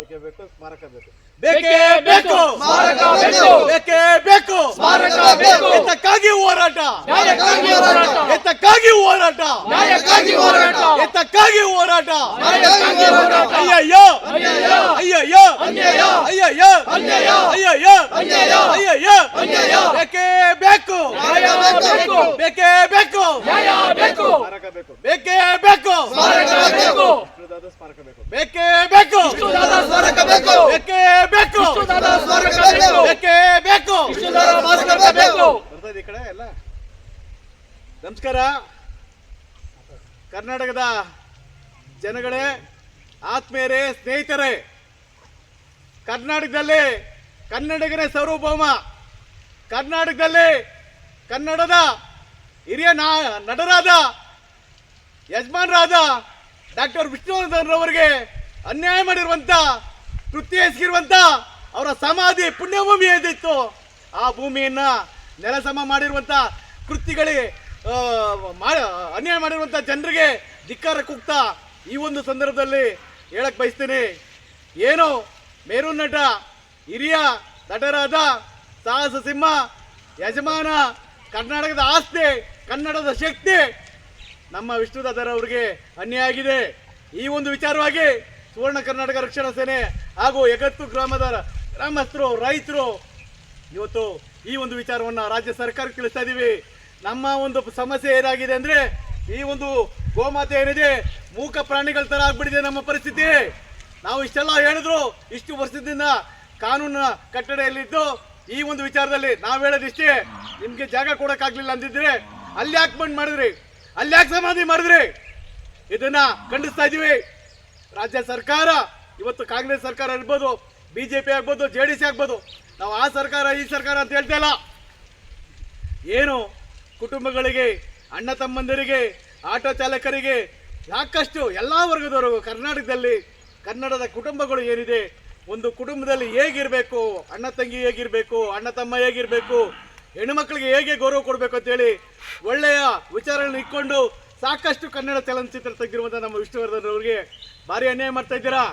ಬೇಕೇ ಬೇಕು ಸ್ಮಾರಕ ಬೇಕು ಬೇಕೇ ಬೇಕು ಸ್ಮಾರಕ ಬೇಕು. ಬೇಕೇ ಬೇಕು ಸ್ಮಾರಕ ಬೇಕು. ಎತ್ತಕ್ಕಾಗಿ ಹೋರಾಟ ನ್ಯಾಯಕ್ಕಾಗಿ ಹೋರಾಟ. ಎತ್ತಕ್ಕಾಗಿ ಹೋರಾಟ ನ್ಯಾಯಕ್ಕಾಗಿ ಹೋರಾಟ. ಎತ್ತಕ್ಕಾಗಿ ಹೋರಾಟ ನ್ಯಾಯಕ್ಕಾಗಿ ಹೋರಾಟ. ಅಯ್ಯಯ್ಯೋ. ಅಯ್ಯಯ್ಯೋ ಅನ್ಯಾಯ. ಅಯ್ಯಯ್ಯೋ ಅನ್ಯಾಯ. ಅಯ್ಯಯ್ಯೋ ಅನ್ಯಾಯ. ಅಯ್ಯಯ್ಯೋ ಅನ್ಯಾಯ. ಬೇಕೇ ಬೇಕು ನ್ಯಾಯ ಬೇಕು. ಬೇಕೇ ಬೇಕು ನ್ಯಾಯ ಬೇಕು ಸ್ಮಾರಕ ಬೇಕು ಬೇಕೇ ಬೇಕು ಸ್ಮಾರಕ ಬೇಕು ಬೇಕು ಬೇಕೇ. ಬೇಕು. ಬೇಕು ಬೇಕೇ. ಬೇಕು ಬರ್ತದೆ ಈ ಕಡೆ ಎಲ್ಲ. ನಮಸ್ಕಾರ. ಕರ್ನಾಟಕದ ಜನಗಳೇ ಆತ್ಮೀಯರೇ ಸ್ನೇಹಿತರೇ ಕರ್ನಾಟಕದಲ್ಲಿ ಕನ್ನಡಿಗರೇ ಸಾರ್ವಭೌಮ. ಕರ್ನಾಟಕದಲ್ಲಿ ಕನ್ನಡದ ಹಿರಿಯ ನಾ ನಟರಾದ ಯಜಮಾನರಾದ ಡಾಕ್ಟರ್ ವಿಷ್ಣುವರ್ಧನ್ ರವರಿಗೆ ಅನ್ಯಾಯ ಮಾಡಿರುವಂತ ಕೃತ್ಯ ಎಸಗಿರುವಂತ ಅವರ ಸಮಾಧಿ ಪುಣ್ಯಭೂಮಿ ಏನಿತ್ತು ಆ ಭೂಮಿಯನ್ನ ನೆಲಸಮ ಮಾಡಿರುವಂತ ಕೃತಿಗಳಿಗೆ ಅನ್ಯಾಯ ಮಾಡಿರುವಂತ ಜನರಿಗೆ ಧಿಕ್ಕಾರ ಕುಗ್ತಾ ಈ ಒಂದು ಸಂದರ್ಭದಲ್ಲಿ ಹೇಳಕ್ ಬಯಸ್ತೀನಿ. ಏನು? ಮೇರು ನಟ, ಹಿರಿಯ ನಟರಾದ ಸಾಹಸ ಸಿಂಹ, ಯಜಮಾನ ಕರ್ನಾಟಕದ ಆಸ್ತಿ, ಕನ್ನಡದ ಶಕ್ತಿ ನಮ್ಮ ವಿಷ್ಣುದಾದರ್ ಅವರಿಗೆ ಅನ್ಯಾಯ ಆಗಿದೆ. ಈ ಒಂದು ವಿಚಾರವಾಗಿ ಸುವರ್ಣ ಕರ್ನಾಟಕ ರಕ್ಷಣಾ ಸೇನೆ ಹಾಗೂ ಯಗತ್ತು ಗ್ರಾಮದ ಗ್ರಾಮಸ್ಥರು, ರೈತರು ಇವತ್ತು ಈ ಒಂದು ವಿಚಾರವನ್ನ ರಾಜ್ಯ ಸರ್ಕಾರಕ್ಕೆ ತಿಳಿಸ್ತಾ ಇದ್ದೀವಿ ನಮ್ಮ ಒಂದು ಸಮಸ್ಯೆ ಏನಾಗಿದೆ ಅಂದ್ರೆ ಈ ಒಂದು ಗೋಮಾತೆ ಏನಿದೆ, ಮೂಕ ಪ್ರಾಣಿಗಳ ಥರ ಆಗ್ಬಿಟ್ಟಿದೆ ನಮ್ಮ ಪರಿಸ್ಥಿತಿ. ನಾವು ಇಷ್ಟೆಲ್ಲ ಹೇಳಿದ್ರು, ಇಷ್ಟು ವರ್ಷದಿಂದ ಕಾನೂನ ಕಟ್ಟಡೆಯಲ್ಲಿದ್ದು ಈ ಒಂದು ವಿಚಾರದಲ್ಲಿ ನಾವು ಹೇಳೋದಿಷ್ಟೇ. ನಿಮಗೆ ಜಾಗ ಕೊಡಕ್ಕಾಗ್ಲಿಲ್ಲ ಅಂದಿದ್ರೆ ಅಲ್ಲಿ ಯಾಕೆ ಮಾಡಿದ್ರಿ? ಅಲ್ಲಿ ಯಾಕೆ ಸಮಾಧಿ ಮಾಡಿದ್ರಿ? ಇದನ್ನ ಖಂಡಿಸ್ತಾ ಇದೀವಿ ರಾಜ್ಯ ಸರ್ಕಾರ, ಇವತ್ತು ಕಾಂಗ್ರೆಸ್ ಸರ್ಕಾರ ಇರ್ಬೋದು, ಬಿಜೆಪಿ ಆಗ್ಬೋದು, ಜೆ ಡಿ ಸಿ ಆಗ್ಬೋದು, ನಾವು ಆ ಸರ್ಕಾರ, ಈ ಸರ್ಕಾರ ಅಂತ ಹೇಳ್ತಾ ಇಲ್ಲ. ಏನು ಕುಟುಂಬಗಳಿಗೆ, ಅಣ್ಣ ತಮ್ಮಂದಿರಿಗೆ, ಆಟೋ ಚಾಲಕರಿಗೆ, ಸಾಕಷ್ಟು ಎಲ್ಲ ವರ್ಗದವರೆಗೂ ಕರ್ನಾಟಕದಲ್ಲಿ, ಕನ್ನಡದ ಕುಟುಂಬಗಳು ಏನಿದೆ, ಒಂದು ಕುಟುಂಬದಲ್ಲಿ ಹೇಗಿರಬೇಕು, ಅಣ್ಣ ತಂಗಿ ಹೇಗಿರಬೇಕು, ಅಣ್ಣ ತಮ್ಮ ಹೇಗಿರಬೇಕು ಹೆಣ್ಣುಮಕ್ಕಳಿಗೆ ಹೇಗೆ ಗೌರವ ಕೊಡಬೇಕು ಅಂತೇಳಿ ಒಳ್ಳೆಯ ವಿಚಾರಗಳನ್ನ ಇಟ್ಕೊಂಡು ಸಾಕಷ್ಟು ಕನ್ನಡ ಚಲನಚಿತ್ರ ತೆಗೆದಿರುವಂಥ ನಮ್ಮ ವಿಷ್ಣುವರ್ಧನ್ ಅವರಿಗೆ ಭಾರಿ ಅನ್ಯಾಯ ಮಾಡ್ತಾ ಇದ್ದೀರಾ?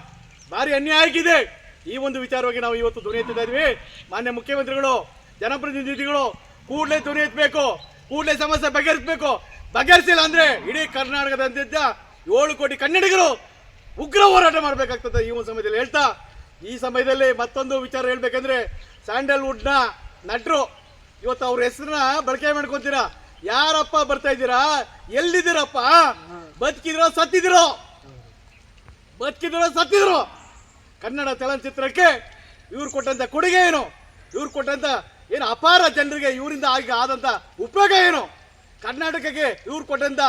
ಭಾರಿ ಅನ್ಯಾಯ ಆಗಿದೆ. ಈ ಒಂದು ವಿಚಾರವಾಗಿ ನಾವು ಇವತ್ತು ಧ್ವನಿ ಮಾನ್ಯ ಮುಖ್ಯಮಂತ್ರಿಗಳು, ಜನಪ್ರತಿನಿಧಿಗಳು, ಕೂಡಲೇ ಧ್ವನಿ ಕೂಡಲೇ ಸಮಸ್ಯೆ ಬಗೆಹರಿಸಬೇಕು. ಬಗೆಹರಿಸಿಲ್ಲ ಅಂದ್ರೆ ಇಡೀ ಕರ್ನಾಟಕದಂತಿದ್ದ ಏಳು ಕೋಟಿ ಕನ್ನಡಿಗರು ಉಗ್ರ ಹೋರಾಟ ಮಾಡಬೇಕಾಗ್ತದೆ ಈ ಒಂದು ಸಮಯದಲ್ಲಿ ಹೇಳ್ತಾ. ಈ ಸಮಯದಲ್ಲಿ ಮತ್ತೊಂದು ವಿಚಾರ ಹೇಳ್ಬೇಕಂದ್ರೆ ಸ್ಯಾಂಡಲ್ವುಡ್ನ ನಟರು ಇವತ್ತು ಅವ್ರ ಹೆಸರನ್ನ ಬಳಕೆ ಮಾಡ್ಕೊತೀರಾ? ಯಾರಪ್ಪ ಬರ್ತಾ ಇದ್ದೀರಾ? ಎಲ್ಲಿದ್ದೀರಪ್ಪ? ಬದುಕಿದಿರೋ ಸತ್ತಿದಿರೋ? ಬದುಕಿದ್ರೋ ಸತ್ತಿದ್ರು? ಕನ್ನಡ ಚಲನಚಿತ್ರಕ್ಕೆ ಇವ್ರು ಕೊಟ್ಟಂತ ಕೊಡುಗೆ ಏನು? ಇವ್ರು ಕೊಟ್ಟಂತ ಏನು ಅಪಾರ ಜನರಿಗೆ ಇವರಿಂದ ಆಗಿ ಆದಂತ ಉಪಯೋಗ ಏನು? ಕರ್ನಾಟಕಕ್ಕೆ ಇವ್ರು ಕೊಟ್ಟಂತ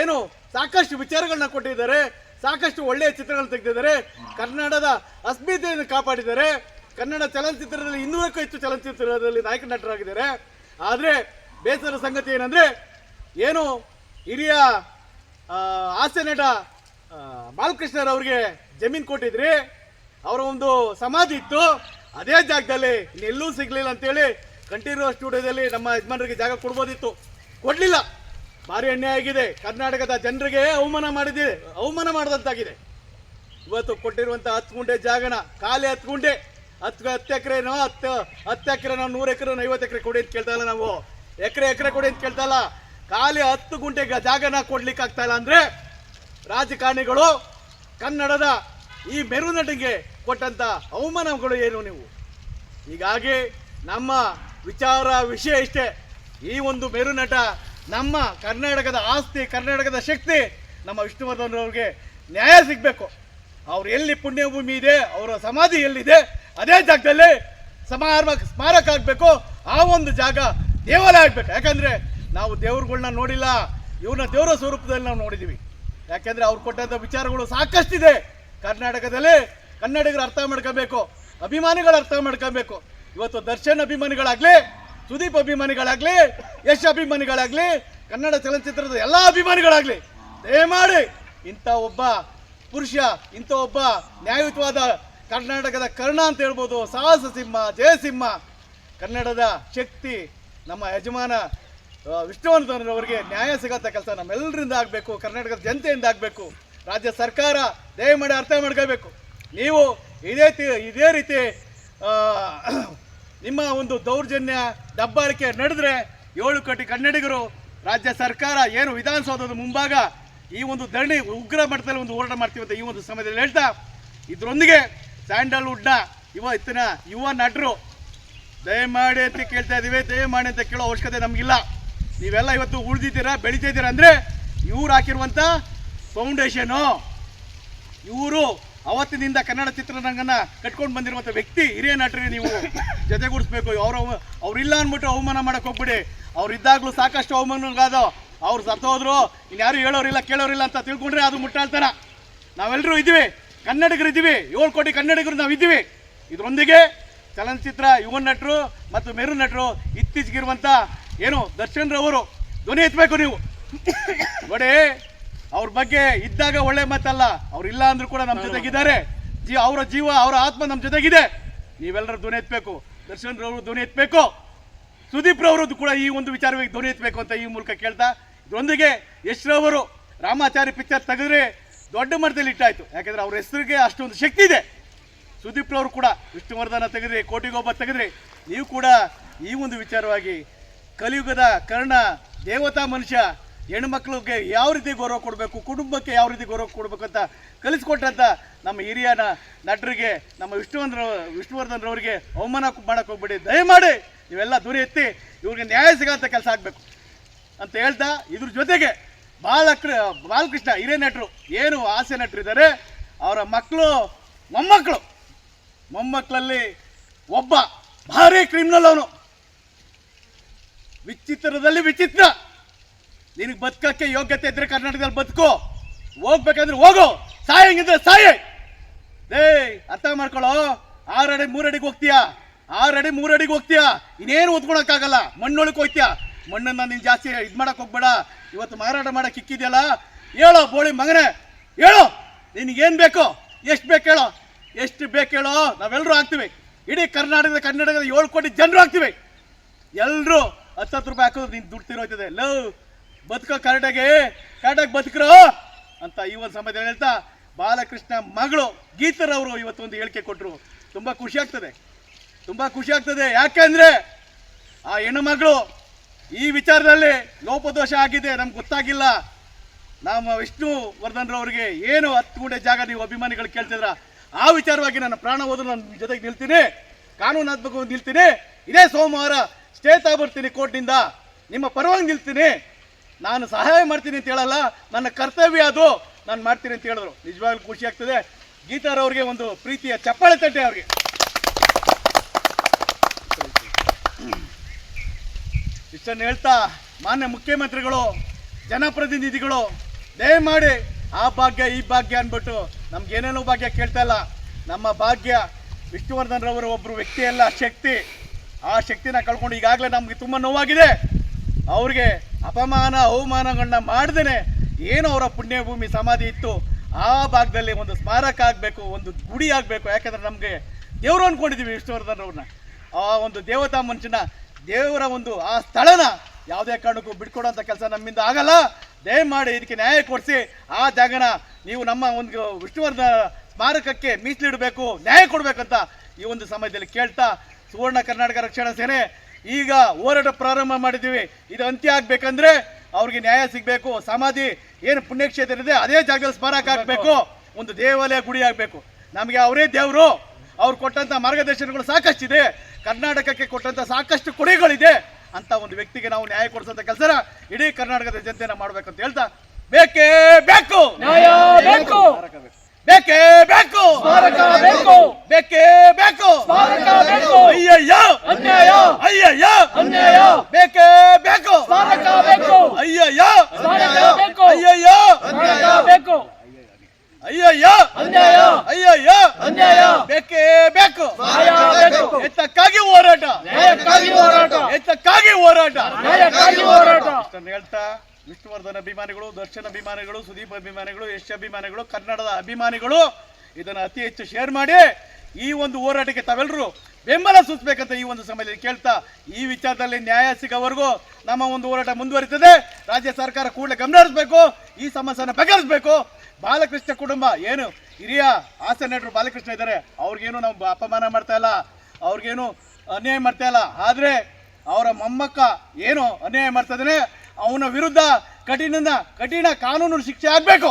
ಏನು? ಸಾಕಷ್ಟು ವಿಚಾರಗಳನ್ನ ಕೊಟ್ಟಿದ್ದಾರೆ. ಸಾಕಷ್ಟು ಒಳ್ಳೆಯ ಚಿತ್ರಗಳನ್ನ ತೆಗೆದಿದ್ದಾರೆ. ಕನ್ನಡದ ಅಸ್ಮಿತೆಯನ್ನು ಕಾಪಾಡಿದ್ದಾರೆ. ಕನ್ನಡ ಚಲನಚಿತ್ರದಲ್ಲಿ ಇನ್ನೂರಕ್ಕೂ ಹೆಚ್ಚು ಚಲನಚಿತ್ರದಲ್ಲಿ ನಾಯಕ ನಟರಾಗಿದ್ದಾರೆ. ಆದರೆ ಬೇಸರ ಸಂಗತಿ ಏನಂದ್ರೆ, ಏನು ಹಿರಿಯ ಹಾಸ್ಯ ನಟ ಬಾಲಕೃಷ್ಣರ್ ಬಾಲಕೃಷ್ಣರವ್ರಿಗೆ ಜಮೀನು ಕೊಟ್ಟಿದ್ರಿ ಅವರ ಒಂದು ಸಮಾಧಿ ಇತ್ತು. ಅದೇ ಜಾಗದಲ್ಲಿ ಇನ್ನೆಲ್ಲೂ ಸಿಗ್ಲಿಲ್ಲ ಅಂತೇಳಿ ಕಂಠೀರವ ಸ್ಟುಡಿಯೋದಲ್ಲಿ ನಮ್ಮ ಯಜಮಾನರಿಗೆ ಜಾಗ ಕೊಡ್ಬೋದಿತ್ತು. ಕೊಡಲಿಲ್ಲ. ಭಾರಿ ಅನ್ಯಾಯ ಆಗಿದೆ. ಕರ್ನಾಟಕದ ಜನರಿಗೆ ಅವಮಾನ ಮಾಡಿದೆ, ಅವಮಾನ ಮಾಡಿದಂತಾಗಿದೆ. ಇವತ್ತು ಕೊಟ್ಟಿರುವಂಥ ಗುಂಟೆ ಜಾಗನ ಖಾಲಿ ಗುಂಟೆ. ಹತ್ತು ಹತ್ತು ಎಕರೆನೋ ಹತ್ತು ಹತ್ತು ಎಕರೆನೋ ನೂರು ಎಕರೆ ಐವತ್ತು ಎಕರೆ ಕೊಡಿ ಅಂತ ಕೇಳ್ತಾ ಇಲ್ಲ ನಾವು. ಎಕರೆ ಎಕರೆ ಕೊಡಿ ಅಂತ ಕೇಳ್ತಾ ಇಲ್ಲ. ಖಾಲಿ ಹತ್ತು ಗುಂಟೆ ಜಾಗನ ಕೊಡ್ಲಿಕ್ಕೆ ಆಗ್ತಾ ಇಲ್ಲ ಅಂದ್ರೆ ರಾಜಕಾರಣಿಗಳು ಕನ್ನಡದ ಈ ಮೆರುನಟಿಗೆ ಕೊಟ್ಟಂತ ಅವಮಾನಗಳು ಏನು ನೀವು? ಹೀಗಾಗಿ ನಮ್ಮ ವಿಚಾರ ವಿಷಯ ಇಷ್ಟೇ. ಈ ಒಂದು ಮೆರುನಟ ನಮ್ಮ ಕರ್ನಾಟಕದ ಆಸ್ತಿ, ಕರ್ನಾಟಕದ ಶಕ್ತಿ, ನಮ್ಮ ವಿಷ್ಣುವರ್ಧನ್ ಅವ್ರಿಗೆ ನ್ಯಾಯ ಸಿಗಬೇಕು. ಅವ್ರು ಎಲ್ಲಿ ಪುಣ್ಯಭೂಮಿ ಇದೆ, ಅವರ ಸಮಾಧಿ ಎಲ್ಲಿದೆ ಅದೇ ಜಾಗದಲ್ಲಿ ಸಮಾರಂಭ ಸ್ಮಾರಕ ಆಗಬೇಕು ಆ ಒಂದು ಜಾಗ ದೇವಾಲಯ ಆಗಬೇಕು ಯಾಕಂದ್ರೆ ನಾವು ದೇವ್ರುಗಳ್ನ ನೋಡಿಲ್ಲ. ಇವ್ರನ್ನ ದೇವರ ಸ್ವರೂಪದಲ್ಲಿ ನಾವು ನೋಡಿದೀವಿ. ಯಾಕೆಂದರೆ ಅವ್ರು ಕೊಟ್ಟಂತ ವಿಚಾರಗಳು ಸಾಕಷ್ಟಿದೆ. ಕರ್ನಾಟಕದಲ್ಲಿ ಕನ್ನಡಿಗರು ಅರ್ಥ ಮಾಡ್ಕೋಬೇಕು. ಅಭಿಮಾನಿಗಳು ಅರ್ಥ ಮಾಡ್ಕೋಬೇಕು. ಇವತ್ತು ದರ್ಶನ್ ಅಭಿಮಾನಿಗಳಾಗ್ಲಿ, ಸುದೀಪ್ ಅಭಿಮಾನಿಗಳಾಗ್ಲಿ, ಯಶ್ ಅಭಿಮಾನಿಗಳಾಗ್ಲಿ, ಕನ್ನಡ ಚಲನಚಿತ್ರದ ಎಲ್ಲ ಅಭಿಮಾನಿಗಳಾಗ್ಲಿ, ದಯಮಾಡಿ ಇಂಥ ಒಬ್ಬ ಪುರುಷ, ಇಂಥ ಒಬ್ಬ ನ್ಯಾಯಯುತವಾದ ಕರ್ನಾಟಕದ ಕರ್ಣ ಅಂತ ಹೇಳ್ಬೋದು. ಸಾಹಸ ಸಿಂಹ ಜಯಸಿಂಹ ಕನ್ನಡದ ಶಕ್ತಿ, ನಮ್ಮ ಯಜಮಾನ ವಿಷ್ಣುವರ್ಧನರವರಿಗೆ ನ್ಯಾಯ ಸಿಗತ್ತ ಕೆಲಸ ನಮ್ಮೆಲ್ಲರಿಂದ ಆಗಬೇಕು. ಕರ್ನಾಟಕದ ಜನತೆಯಿಂದ ಆಗಬೇಕು. ರಾಜ್ಯ ಸರ್ಕಾರ ದಯಮಾಡಿ ಅರ್ಥ ಮಾಡ್ಕೋಬೇಕು ನೀವು ಇದೇ ಇದೇ ರೀತಿ ನಿಮ್ಮ ಒಂದು ದೌರ್ಜನ್ಯ ದಬ್ಬಾಳಿಕೆ ನಡೆದ್ರೆ ಏಳು ಕೋಟಿ ಕನ್ನಡಿಗರು ರಾಜ್ಯ ಸರ್ಕಾರ ಏನು ವಿಧಾನಸೌಧದ ಮುಂಭಾಗ ಈ ಒಂದು ಧರಣಿ ಉಗ್ರ ಮಟ್ಟದಲ್ಲಿ ಒಂದು ಹೋರಾಟ ಮಾಡ್ತೀವಿ ಅಂತ ಈ ಒಂದು ಸಮಯದಲ್ಲಿ ಹೇಳ್ತಾ, ಇದರೊಂದಿಗೆ ಸ್ಯಾಂಡಲ್ವುಡ್ನ ಇವತ್ತಿನ ಯುವ ನಟರು. ದಯಮಾಡಿ ಅಂತ ಕೇಳ್ತಾ ಇದೀವಿ, ದಯಮಾಡಿ ಅಂತ ಕೇಳೋ ಅವಶ್ಯಕತೆ ನಮಗಿಲ್ಲ. ನೀವೆಲ್ಲ ಇವತ್ತು ಉಳಿದಿದ್ದೀರಾ, ಬೆಳಿತಿದ್ದೀರಾ ಅಂದರೆ ಇವ್ರು ಹಾಕಿರುವಂಥ ಫೌಂಡೇಶನು. ಇವರು ಅವತ್ತಿನಿಂದ ಕನ್ನಡ ಚಿತ್ರರಂಗನ ಕಟ್ಕೊಂಡು ಬಂದಿರುವಂಥ ವ್ಯಕ್ತಿ, ಹಿರಿಯ ನಟರಿಗೆ ನೀವು ಜೊತೆಗೂಡಿಸ್ಬೇಕು. ಅವ್ರ ಅವ್ರಿಲ್ಲ ಅಂದ್ಬಿಟ್ಟು ಅವಮಾನ ಮಾಡೋಕೆ ಹೋಗ್ಬಿಡಿ. ಅವ್ರು ಇದ್ದಾಗಲೂ ಸಾಕಷ್ಟು ಅವಮಾನಗಾದ ಅವ್ರು ಸತ್ತೋದ್ರು. ಇನ್ಯಾರು ಹೇಳೋರಿಲ್ಲ, ಕೇಳೋರಿಲ್ಲ ಅಂತ ತಿಳ್ಕೊಂಡ್ರೆ ಅದು ಮುಟ್ಟಾಳ್ತಾನ. ನಾವೆಲ್ಲರೂ ಇದ್ದೀವಿ. ಕನ್ನಡಿಗರು ಇದ್ದೀವಿ ಏಳು ಕೋಟಿ ಕನ್ನಡಿಗರು ನಾವು ಇದ್ದೀವಿ ಇದರೊಂದಿಗೆ ಚಲನಚಿತ್ರ ಯುವ ನಟರು ಮತ್ತು ಮೆರು ನಟರು ಇತ್ತೀಚೆಗಿರುವಂಥ ಏನು ದರ್ಶನ್ ರವರು ಧ್ವನಿ ಎತ್ತಬೇಕು ನೀವು. ನೋಡಿ ಅವ್ರ ಬಗ್ಗೆ ಇದ್ದಾಗ ಒಳ್ಳೆ ಮಾತಲ್ಲ ಅವ್ರು ಇಲ್ಲ ಅಂದ್ರೂ ಕೂಡ ನಮ್ಮ ಜೊತೆಗಿದ್ದಾರೆ. ಜೀ ಅವರ ಜೀವ ಅವರ ಆತ್ಮ ನಮ್ಮ ಜೊತೆಗಿದೆ. ನೀವೆಲ್ಲರೂ ಧ್ವನಿ ಎತ್ತಬೇಕು ದರ್ಶನ್ ರವರು ಧ್ವನಿ ಎತ್ತಬೇಕು ಸುದೀಪ್ ರವರು ಕೂಡ ಈ ಒಂದು ವಿಚಾರವಾಗಿ ಧ್ವನಿ ಎತ್ತಬೇಕು ಅಂತ ಈ ಮೂಲಕ ಕೇಳ್ತಾ ಇದರೊಂದಿಗೆ ಯಶ್ ರವರು ರಾಮಾಚಾರಿ ಪಿಕ್ಚರ್ ತೆಗೆದ್ರೆ ದೊಡ್ಡ ಮಟ್ಟದಲ್ಲಿ ಇಟ್ಟಾಯ್ತು. ಯಾಕಂದ್ರೆ ಅವ್ರ ಹೆಸರಿಗೆ ಅಷ್ಟೊಂದು ಶಕ್ತಿ ಇದೆ. ಸುದೀಪ್ ರವರು ಕೂಡ ವಿಷ್ಣುವರ್ಧನ ತೆಗೆದ್ರಿ, ಕೋಟಿಗೊಬ್ಬ ತೆಗೆದ್ರಿ, ನೀವು ಕೂಡ ಈ ಒಂದು ವಿಚಾರವಾಗಿ ಕಲಿಯುಗದ ಕರ್ಣ, ದೇವತಾ ಮನುಷ್ಯ, ಹೆಣ್ಮಕ್ಳಿಗೆ ಯಾವ ರೀತಿ ಗೌರವ ಕೊಡಬೇಕು, ಕುಟುಂಬಕ್ಕೆ ಯಾವ ರೀತಿ ಗೌರವ ಕೊಡಬೇಕು ಅಂತ ಕಲಿಸ್ಕೊಟ್ಟಂತ ನಮ್ಮ ಹಿರಿಯ ನಟರಿಗೆ, ನಮ್ಮ ವಿಷ್ಣುವರ್ಧನ ವಿಷ್ಣುವರ್ಧನ್ ರವರಿಗೆ ಅವಮಾನ ಮಾಡಕ್ಕೆ ಹೋಗ್ಬೇಡಿ. ದಯಮಾಡಿ ಇವೆಲ್ಲ ದೂರ ಎತ್ತಿ ಇವ್ರಿಗೆ ನ್ಯಾಯ ಸಿಗೋಂಥ ಕೆಲಸ ಆಗಬೇಕು. ಅಂತ ಹೇಳ್ತಾ ಇದ್ರ ಜೊತೆಗೆ ಬಾಲಕೃ ಬಾಲಕೃಷ್ಣ ಹಿರಿಯ ನಟರು ಏನು ಹಾಸ್ಯ ನಟರಿದ್ದಾರೆ? ಅವರ ಮಕ್ಕಳು ಮೊಮ್ಮಕ್ಕಳು. ಮೊಮ್ಮಕ್ಕಳಲ್ಲಿ ಒಬ್ಬ ಭಾರಿ ಕ್ರಿಮಿನಲ್ ಅವನು. ವಿಚಿತ್ರದಲ್ಲಿ ವಿಚಿತ್ರ. ನಿನಗೆ ಬದುಕಕ್ಕೆ ಯೋಗ್ಯತೆ ಇದ್ರೆ ಕರ್ನಾಟಕದಲ್ಲಿ ಬದುಕು. ಹೋಗ್ಬೇಕಂದ್ರೆ ಹೋಗು. ಸಾಯಂಗಿದ್ರೆ ಸಾಯಿ. ಏ ಅರ್ಥ ಮಾಡ್ಕೊಳ್ಳೋ. ಆರಡಿ ಮೂರಡಿಗೆ ಹೋಗ್ತೀಯಾ? ಆರಡಿ ಮೂರಡಿಗೆ ಹೋಗ್ತೀಯಾ? ಇನ್ನೇನು ಓದ್ಕೊಳಕ್ಕಾಗಲ್ಲ? ಮಣ್ಣೊಳಗೆ ಹೋಗ್ತೀಯಾ? ಮಣ್ಣನ್ನ ನೀನು ಜಾಸ್ತಿ ಇದು ಮಾಡಕ್ ಹೋಗ್ಬೇಡ. ಇವತ್ತು ಮಾರಾಟ ಮಾಡೋಕೆ ಇಕ್ಕಿದ್ಯಲ್ಲ ಹೇಳೋ ಬೋಳಿ ಮಗನೇ, ಹೇಳು? ನಿನಗೇನು ಬೇಕು? ಎಷ್ಟು ಬೇಕು ಹೇಳೋ? ಎಷ್ಟು ಬೇಕು ಹೇಳೋ? ನಾವೆಲ್ಲರೂ ಹಾಕ್ತೀವಿ ಇಡೀ ಕರ್ನಾಟಕದ ಕನ್ನಡದ ಏಳು ಕೋಟಿ ಜನರು ಹಾಕ್ತೀವಿ ಎಲ್ಲರೂ ಹತ್ತು ರೂಪಾಯಿ ಹಾಕೋದು ನೀನು ದುಡ್ಡು ತಿರೋಯ್ತದೆ. ಲವ್ ಬದುಕೋ ಕರೆಕ್ಟಾಗಿ ಕರೆಕ್ಟಾಗಿ ಬದುಕ್ರೋ? ಅಂತ ಈ ಒಂದು ಸಮಯದಲ್ಲಿ ಹೇಳ್ತಾ ಬಾಲಕೃಷ್ಣ ಮಗಳು ಗೀತರವರು ಇವತ್ತೊಂದು ಹೇಳಿಕೆ ಕೊಟ್ಟರು ತುಂಬ ಖುಷಿ ಆಗ್ತದೆ. ತುಂಬ ಖುಷಿ ಆಗ್ತದೆ. ಯಾಕೆಂದ್ರೆ ಆ ಹೆಣ್ಣು ಮಗಳು ಈ ವಿಚಾರದಲ್ಲಿ ಲೋಪದೋಷ ಆಗಿದೆ, ನಮ್ಗೆ ಗೊತ್ತಾಗಿಲ್ಲ. ನಮ್ಮ ವಿಷ್ಣು ವರ್ಧನ್ರವರಿಗೆ ಏನು ಹತ್ತು ಗುಂಡೆ ಜಾಗ ನೀವು ಅಭಿಮಾನಿಗಳು ಕೇಳ್ತಿದ್ರ, ಆ ವಿಚಾರವಾಗಿ ನನ್ನ ಪ್ರಾಣ ಹೋದ್ರು ನಾನು ನಿಮ್ ಜೊತೆಗೆ ನಿಲ್ತೀನಿ ಕಾನೂನಾತ್ಮಕ ನಿಲ್ತೀನಿ. ಇದೇ ಸೋಮವಾರ ಸ್ಟೇ ತಗೊಬರ್ತೀನಿ ಕೋರ್ಟ್ನಿಂದ. ನಿಮ್ಮ ಪರವಾಗಿ ನಿಲ್ತೀನಿ. ನಾನು ಸಹಾಯ ಮಾಡ್ತೀನಿ ಅಂತ ಹೇಳಲ್ಲ, ನನ್ನ ಕರ್ತವ್ಯ ಅದು. ನಾನು ಮಾಡ್ತೀನಿ ಅಂತ ಹೇಳಿದ್ರು. ನಿಜವಾಗ್ಲೂ ಖುಷಿ ಆಗ್ತದೆ. ಗೀತಾರವ್ರಿಗೆ ಒಂದು ಪ್ರೀತಿಯ ಚಪ್ಪಾಳೆ ತಟ್ಟೆ ಅವ್ರಿಗೆ. ಇಷ್ಟನ್ನು ಹೇಳ್ತಾ ಮಾನ್ಯ ಮುಖ್ಯಮಂತ್ರಿಗಳು, ಜನಪ್ರತಿನಿಧಿಗಳು, ದಯಮಾಡಿ ಆ ಭಾಗ್ಯ, ಈ ಭಾಗ್ಯ ಅಂದ್ಬಿಟ್ಟು ನಮ್ಗೇನೇನೋ ಭಾಗ್ಯ ಕೇಳ್ತಾ ಇಲ್ಲ. ನಮ್ಮ ಭಾಗ್ಯ ವಿಷ್ಣುವರ್ಧನ್ ರವರು ಒಬ್ಬರು ವ್ಯಕ್ತಿ ಅಲ್ಲ, ಶಕ್ತಿ. ಆ ಶಕ್ತಿನ ಕಳ್ಕೊಂಡು ಈಗಾಗಲೇ ನಮಗೆ ತುಂಬ ನೋವಾಗಿದೆ. ಅವ್ರಿಗೆ ಅಪಮಾನ ಅವಮಾನಗಳನ್ನ ಮಾಡ್ದೇನೆ ಏನು ಅವರ ಪುಣ್ಯಭೂಮಿ ಸಮಾಧಿ ಇತ್ತು. ಆ ಭಾಗದಲ್ಲಿ ಒಂದು ಸ್ಮಾರಕ ಆಗಬೇಕು, ಒಂದು ಗುಡಿ ಆಗಬೇಕು. ಯಾಕಂದ್ರೆ ನಮಗೆ ದೇವರು ಅಂದ್ಕೊಂಡಿದ್ದೀವಿ ವಿಷ್ಣುವರ್ಧನ್ ಅವ್ರನ್ನ ಆ ಒಂದು ದೇವತಾ ಮನುಷ್ಯನ ದೇವರ ಒಂದು ಆ ಸ್ಥಳನ ಯಾವುದೇ ಕಾರಣಕ್ಕೂ ಬಿಟ್ಕೊಡೋಂಥ ಕೆಲಸ ನಮ್ಮಿಂದ ಆಗಲ್ಲ. ದಯಮಾಡಿ ಇದಕ್ಕೆ ನ್ಯಾಯ ಕೊಡಿಸಿ. ಆ ಜಾಗನ ನೀವು ನಮ್ಮ ಒಂದು ವಿಷ್ಣುವರ್ಧನ ಸ್ಮಾರಕಕ್ಕೆ ಮೀಸಲಿಡಬೇಕು ನ್ಯಾಯ ಕೊಡಬೇಕಂತ ಈ ಒಂದು ಸಮಯದಲ್ಲಿ ಕೇಳ್ತಾ ಸುವರ್ಣ ಕರ್ನಾಟಕ ರಕ್ಷಣಾ ಸೇನೆ ಈಗ ಹೋರಾಟ ಪ್ರಾರಂಭ ಮಾಡಿದ್ದೀವಿ. ಇದು ಅಂತ್ಯ ಆಗಬೇಕಂದ್ರೆ ಅವ್ರಿಗೆ ನ್ಯಾಯ ಸಿಗಬೇಕು ಸಮಾಧಿ ಏನು ಪುಣ್ಯಕ್ಷೇತ್ರ ಇದೆ ಅದೇ ಜಾಗದಲ್ಲಿ ಸ್ಮಾರಕ ಆಗಬೇಕು ಒಂದು ದೇವಾಲಯ ಗುಡಿ ಆಗಬೇಕು ನಮಗೆ ಅವರೇ ದೇವರು. ಅವ್ರು ಕೊಟ್ಟಂತ ಮಾರ್ಗದರ್ಶನಗಳು ಸಾಕಷ್ಟಿದೆ. ಕರ್ನಾಟಕಕ್ಕೆ ಕೊಟ್ಟಂತ ಸಾಕಷ್ಟು ಕೊಡುಗೆಗಳಿದೆ. ಅಂತ ಒಂದು ವ್ಯಕ್ತಿಗೆ ನಾವು ನ್ಯಾಯ ಕೊಡಿಸೋಂಥ ಕೆಲಸನ ಇಡೀ ಕರ್ನಾಟಕದ ಜನತೆನ ಮಾಡ್ಬೇಕಂತ ಹೇಳ್ತಾ ಬೇಕೇ ಬೇಕು! ನ್ಯಾಯ ಬೇಕು! ಬೇಕು. ಬೇಕೇ! ಬೇಕು ಬೇಕು! ಬೇಕೇ ಬೇಕು! ಸ್ಮಾರಕ ಬೇಕು! ಅಯ್ಯಯ್ಯ! ಅನ್ಯಾಯ! ಅಯ್ಯಯ್ಯ! ಅನ್ಯಾಯ! ಬೇಕೇ ಬೇಕು! ಬೇಕು! ಅಯ್ಯಯ್ಯ! ಅಯ್ಯಯ್ಯ! ಬೇಕು! ಅಯ್ಯಯ್ಯ! ಅನ್ಯಾಯ ಬೇಕೇ ಬೇಕು ನ್ಯಾಯ ಎತ್ತಕ್ಕಾಗಿ ಹೋರಾಟ. ನ್ಯಾಯಕ್ಕಾಗಿ ಹೋರಾಟ. ಎತ್ತಕ್ಕಾಗಿ ಹೋರಾಟ. ನ್ಯಾಯಕ್ಕಾಗಿ ಹೋರಾಟ. ಇಷ್ಟನ್ನು ಹೇಳ್ತಾ ವಿಷ್ಣುವರ್ಧನ್ ಅಭಿಮಾನಿಗಳು ದರ್ಶನ್ ಅಭಿಮಾನಿಗಳು ಸುದೀಪ್ ಅಭಿಮಾನಿಗಳು ಯಶ್ ಅಭಿಮಾನಿಗಳು ಕನ್ನಡದ ಅಭಿಮಾನಿಗಳು ಇದನ್ನು ಅತಿ ಹೆಚ್ಚು ಶೇರ್ ಮಾಡಿ ಈ ಒಂದು ಹೋರಾಟಕ್ಕೆ ತಾವೆಲ್ಲರೂ ಬೆಂಬಲ ಸೂಚಿಸಬೇಕಂತ ಈ ಒಂದು ಸಮಯದಲ್ಲಿ ಕೇಳ್ತಾ ಈ ವಿಚಾರದಲ್ಲಿ ನ್ಯಾಯ ಸಿಗೋವರೆಗೂ ನಮ್ಮ ಒಂದು ಹೋರಾಟ ಮುಂದುವರಿತದೆ. ರಾಜ್ಯ ಸರ್ಕಾರ ಕೂಡಲೇ ಗಮನ ಹರಿಸಬೇಕು ಈ ಸಮಸ್ಯೆನ ಬಗೆಹರಿಸಬೇಕು. ಬಾಲಕೃಷ್ಣ ಕುಟುಂಬ ಏನು ಹಿರಿಯ ಹಾಸ್ಯ ನಟರು ಬಾಲಕೃಷ್ಣ ಇದ್ದಾರೆ ಅವ್ರಿಗೇನು ನಾವು ಅಪಮಾನ ಮಾಡ್ತಾ ಇಲ್ಲ. ಅವ್ರಿಗೇನು ಅನ್ಯಾಯ ಮಾಡ್ತಾ ಇಲ್ಲ. ಆದರೆ ಅವರ ಮೊಮ್ಮಕ್ಕ ಏನು ಅನ್ಯಾಯ ಮಾಡ್ತಾ ಇದ್ದಾನೆ ಅವನ ವಿರುದ್ಧ ಕಠಿಣ ಕಠಿಣ ಕಾನೂನು ಶಿಕ್ಷೆ ಆಗಬೇಕು.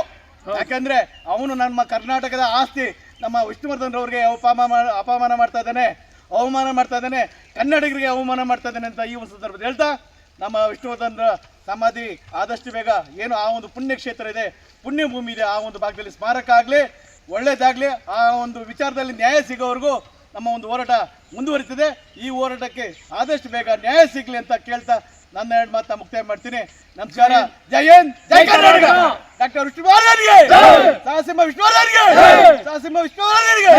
ಯಾಕಂದ್ರೆ ಅವನು ನಮ್ಮ ಕರ್ನಾಟಕದ ಆಸ್ತಿ ನಮ್ಮ ವಿಷ್ಣುವರ್ಧನ್ ಅವ್ರಿಗೆ ಅಪಮಾನ ಅಪಮಾನ ಮಾಡ್ತಾ ಇದ್ದಾನೆ ಅವಮಾನ ಮಾಡ್ತಾ ಇದ್ದಾನೆ ಕನ್ನಡಿಗರಿಗೆ ಅವಮಾನ ಮಾಡ್ತಾ ಇದ್ದಾನೆ ಅಂತ ಈ ಒಂದು ಸಂದರ್ಭದಲ್ಲಿ ಹೇಳ್ತಾ ನಮ್ಮ ವಿಷ್ಣುವರ್ಧನ್ ಸಮಾಧಿ ಆದಷ್ಟು ಬೇಗ ಏನು ಆ ಒಂದು ಪುಣ್ಯ ಕ್ಷೇತ್ರ ಇದೆ ಪುಣ್ಯ ಭೂಮಿ ಇದೆ ಆ ಒಂದು ಭಾಗದಲ್ಲಿ ಸ್ಮಾರಕ ಆಗಲಿ ಒಳ್ಳೇದಾಗಲಿ ಆ ಒಂದು ವಿಚಾರದಲ್ಲಿ ನ್ಯಾಯ ಸಿಗೋವರೆಗೂ ನಮ್ಮ ಒಂದು ಹೋರಾಟ ಮುಂದುವರಿತದೆ. ಈ ಹೋರಾಟಕ್ಕೆ ಆದಷ್ಟು ಬೇಗ ನ್ಯಾಯ ಸಿಗಲಿ ಅಂತ ಕೇಳ್ತಾ ನನ್ನ ಎರಡು ಮಾತ ಮುಕ್ತಾಯ ಮಾಡ್ತೀನಿ. ನಮಸ್ಕಾರ. ಜೈ ಹಿಂದ್. ಜೈ ಕರ್ನಾಟಕ. ಡಾಕ್ಟರ್ ವಿಷ್ಣುವರ್ಧನ್ಗೆ ಸಾಹಸಿಂಹ ವಿಷ್ಣುವರ್ಧನ್ಗೆ ಸಾಹಸಿಂಹ ವಿಷ್ಣುವರ್ಧನ್ಗೆ